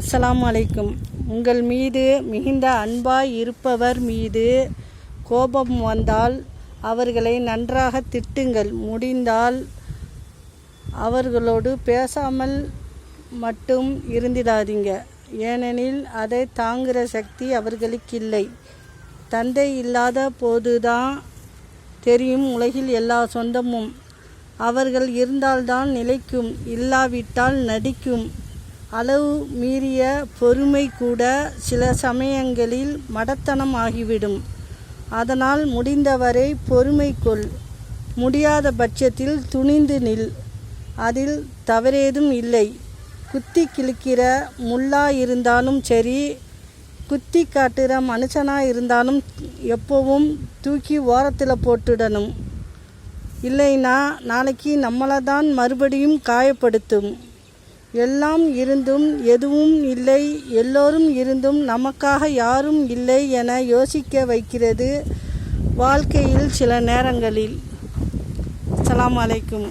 அஸ்லாம் அலைக்கும். உங்கள் மீது மிகுந்த அன்பாய் இருப்பவர் மீது கோபம் வந்தால் அவர்களை நன்றாக திட்டுங்கள். முடிந்தால் அவர்களோடு பேசாமல் மட்டும் இருந்திடாதீங்க. ஏனெனில் அதை தாங்குகிற சக்தி அவர்களுக்கு இல்லை தந்தை இல்லாத போதுதான் தெரியும் உலகில் எல்லா சொந்தமும். அவர்கள் இருந்தால்தான் நிலைக்கும் இல்லாவிட்டால் நடிக்கும். அளவு மீறிய பொறுமை கூட சில சமயங்களில் மடத்தனம் ஆகிவிடும். அதனால் முடிந்தவரை பொறுமை கொள். முடியாத பட்சத்தில் துணிந்து நில். அதில் தவறேதும் இல்லை. குத்தி கிழிக்கிற முள்ளா இருந்தாலும் சரி குத்தி காட்டுற மனுஷனாக இருந்தாலும் எப்போவும் தூக்கி ஓரத்தில் போட்டுடணும். இல்லைன்னா நாளைக்கு நம்மளை தான் மறுபடியும் காயப்படுத்தும். எல்லாம் இருந்தும் எதுவும் இல்லை. எல்லோரும் இருந்தும் நமக்காக யாரும் இல்லை என யோசிக்க வைக்கிறது வாழ்க்கையில் சில நேரங்களில். அலாம் அலைக்கும்.